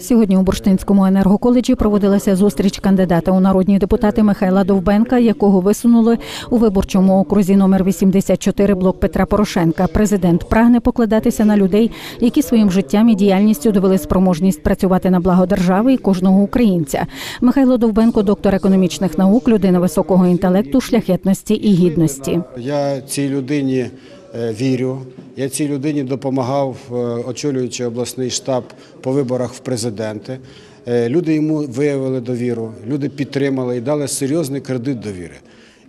Сьогодні у Бурштинському енергоколеджі проводилася зустріч кандидата у народні депутати Михайла Довбенка, якого висунули у виборчому окрузі номер 84 блок Петра Порошенка. Президент прагне покладатися на людей, які своїм життям і діяльністю довели спроможність працювати на благо держави і кожного українця. Михайло Довбенко, доктор економічних наук, людина високого інтелекту, шляхетності і гідності. Я цій людині е, вірю. Я цій людині допомагав, е, очолюючи обласний штаб по виборах в президенти. Е, Люди йому виявили довіру, люди підтримали і дали серйозний кредит довіри.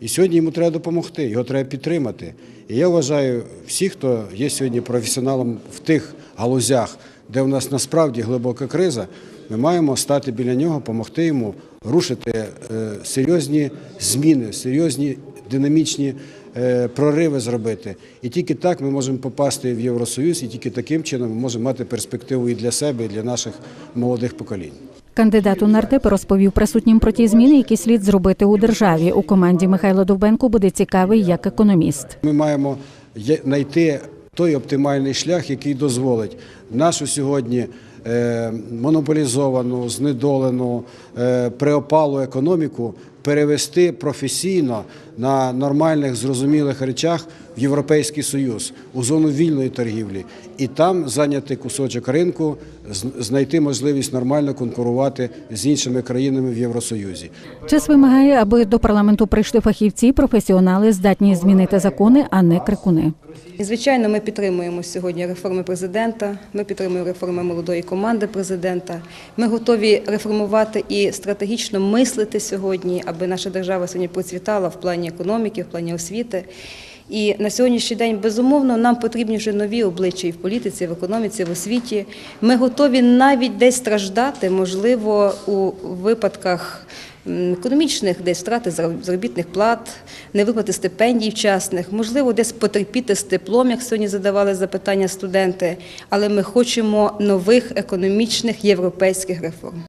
І сьогодні йому треба допомогти, його треба підтримати. І я вважаю, всі, хто є сьогодні професіоналом в тих галузях, де в нас насправді глибока криза, ми маємо стати біля нього, допомогти йому рушити е, серйозні зміни, серйозні динамічні прориви зробити. І тільки так ми можемо попасти в Євросоюз, і тільки таким чином ми можемо мати перспективу і для себе, і для наших молодих поколінь. Кандидат у нардепи розповів присутнім про ті зміни, які слід зробити у державі. У команді Михайло Довбенко буде цікавий як економіст. Ми маємо знайти той оптимальний шлях, який дозволить нашу сьогодні е, монополізовану, знедолену, е, приопалу економіку перевести професійно на нормальних, зрозумілих речах в Європейський Союз, у зону вільної торгівлі, і там зайняти кусочок ринку, знайти можливість нормально конкурувати з іншими країнами в Євросоюзі. Час вимагає, аби до парламенту прийшли фахівці, професіонали, здатні змінити закони, а не крикуни. І, звичайно, ми підтримуємо сьогодні реформи президента. Ми підтримуємо реформи молодої команди президента. Ми готові реформувати і стратегічно мислити сьогодні, аби наша держава сьогодні процвітала в плані економіки, в плані освіти. І на сьогоднішній день, безумовно, нам потрібні вже нові обличчя і в політиці, і в економіці, в освіті. Ми готові навіть десь страждати, можливо, у випадках економічних, десь втрати заробітних плат, невиплати стипендій вчасних, можливо, десь потерпіти з теплом, як сьогодні задавали запитання студенти. Але ми хочемо нових економічних європейських реформ.